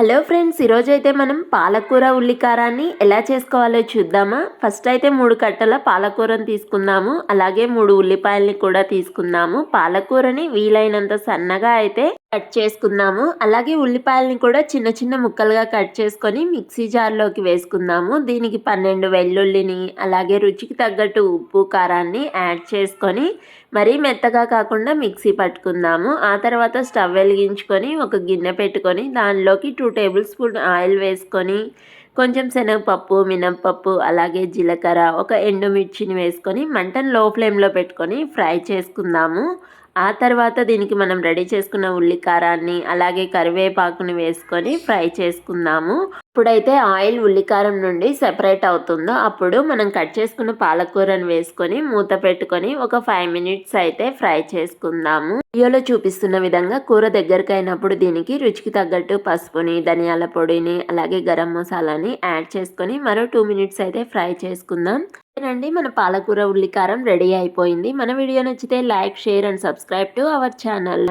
Hello friends ఈరోజు అయితే మనం పాలకూర ఉల్లికారాన్ని ఎలా చేసుకోవాలో చూద్దామా? ఫస్ట్ అయితే మూడు కట్టల పాలకూరని తీసుకుందాము. అలాగే మూడు ఉల్లిపాయల్ని కూడా తీసుకుందాము. పాలకూరని వీలైనంత సన్నగా అయితే కట్ చేసుకుందాము. అలాగే ఉల్లిపాయల్ని కూడా చిన్న చిన్న ముక్కలుగా కట్ చేసుకొని మిక్సీ జార్లోకి వేసుకుందాము. దీనికి పన్నెండు వెల్లుల్లిని అలాగే రుచికి తగ్గట్టు ఉప్పు కారాన్ని యాడ్ చేసుకొని మరీ మెత్తగా కాకుండా మిక్సీ పట్టుకుందాము. ఆ తర్వాత స్టవ్ వెలిగించుకొని ఒక గిన్నె పెట్టుకొని దానిలోకి టూ టేబుల్ స్పూన్ ఆయిల్ వేసుకొని కొంచెం శనగపప్పు మినప్పప్పు అలాగే జీలకర్ర ఒక ఎండుమిర్చిని వేసుకొని మంటను లో ఫ్లేమ్లో పెట్టుకొని ఫ్రై చేసుకుందాము. ఆ తర్వాత దీనికి మనం రెడీ చేసుకున్న ఉల్లికారాన్ని అలాగే కరివేపాకుని వేసుకొని ఫ్రై చేసుకుందాము. ఇప్పుడైతే ఆయిల్ ఉల్లికారం నుండి సెపరేట్ అవుతుందో అప్పుడు మనం కట్ చేసుకున్న పాలకూరను వేసుకొని మూత పెట్టుకొని ఒక ఫైవ్ మినిట్స్ అయితే ఫ్రై చేసుకుందాము. వీడియోలో చూపిస్తున్న విధంగా కూర దగ్గరకు అయినప్పుడు దీనికి రుచికి తగ్గట్టు పసుపుని ధనియాల పొడిని అలాగే గరం మసాలాని యాడ్ చేసుకొని మరో టూ మినిట్స్ అయితే ఫ్రై చేసుకుందాం. అండి మన పాలకూర ఉల్లికారం రెడీ అయిపోయింది. మన వీడియో నచ్చితే like share and subscribe to our channel.